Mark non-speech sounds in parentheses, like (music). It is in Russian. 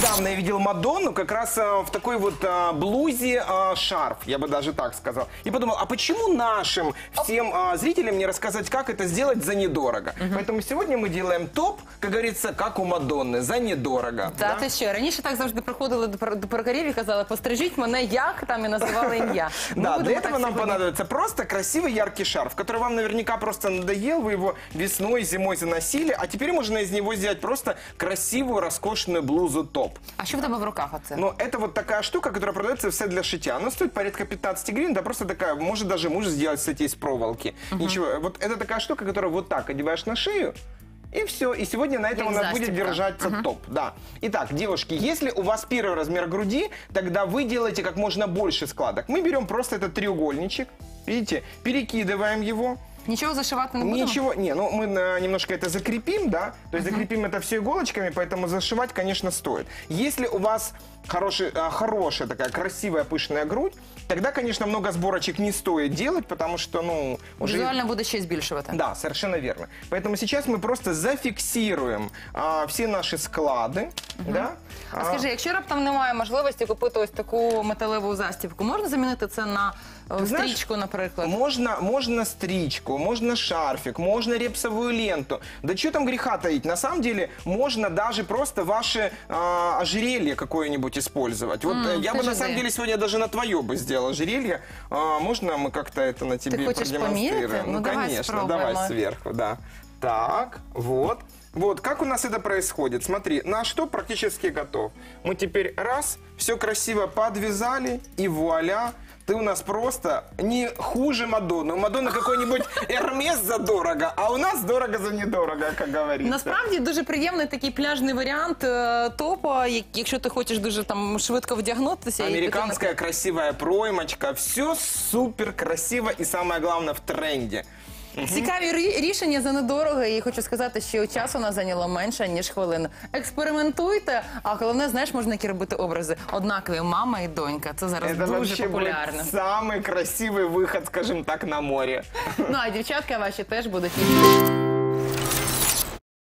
недавно я видел Мадонну как раз э, в такой вот э, блузе э, шарф, я бы даже так сказал. И подумал, а почему нашим всем э, зрителям не рассказать, как это сделать за недорого? Поэтому сегодня мы делаем топ, как говорится, как у Мадонны, за недорого. Та да? ти що раніше так завжди приходили до пер- до перукарів і казали, пострижіть мене як там і називали ім'я. (laughs) Ми Да, будемо для так этого нам сьогодні. понадобится просто красивый яркий шарф, который вам наверняка просто надоел, вы его весной, зимой заносили, а теперь можно из него сделать просто красивую, роскошную блузу топ. А що в тебе в руках оце? Но это вот такая штука, которая продается все для шитья. Она стоит порядка 15 гривен, да просто такая, может даже муж сделать, кстати, из проволоки. Ничего, вот это такая штука, которую вот так одеваешь на шею, и все. И сегодня на этом у нас будет держаться топ. Да. Итак, девушки, если у вас первый размер груди, тогда вы делаете как можно больше складок. Мы берем просто этот треугольничек, видите, перекидываем его. Нічого зашивати не будемо? Ничего, не, ну мы на- немножко это закрепим, да, то есть закрепим это все иголочками, поэтому зашивать, конечно, стоит. Если у вас хороший, а, хорошая такая красивая пышная грудь, тогда, конечно, много сборочек не стоит делать, потому что, ну, уже... Візуально буде ще збільшувати. Да, совершенно верно. Поэтому сейчас мы просто зафиксируем а, все наши склады, да. А скажи, якщо раптом немає можливості купити ось таку металеву застібку, можна замінити це на е, знаєш, стрічку, наприклад? Можно, можно стричку, можно шарфик, можно репсовую ленту. Да что там греха таить? На самом деле можно даже просто ваше а, ожерелье какое-нибудь использовать. Вот э, я бы скажи, на самом деле сегодня даже на твое бы сделал ожерелье. А, можно мы как-то это на тебе хочешь продемонстрируем? померить? Ну, давай конечно, давай спробуем. сверху, да. Так, вот. Вот, как у нас это происходит? Смотри, наш топ практически готов. Мы теперь раз, все красиво подвязали, и вуаля, ты у нас просто не хуже Мадонны. У Мадонны какой-нибудь Эрмес задорого, а у нас дорого за недорого, как говорится. Насправді дуже приємний такий пляжний варіант е, топа, як- якщо ти хочеш дуже там швидко вдягнутися. і піти на Американская красивая проймочка, все супер красиво и самое главное в тренде. Цікаві рі- рішення за недорого, і хочу сказати, що часу у нас зайняло менше ніж хвилину. Експериментуйте, а головне, знаєш, можна які робити образи. Однакові мама і донька. Це зараз Это дуже вообще популярно. будет самый красивый выход, скажем так, на море. Ну а дівчатка ваші теж будуть.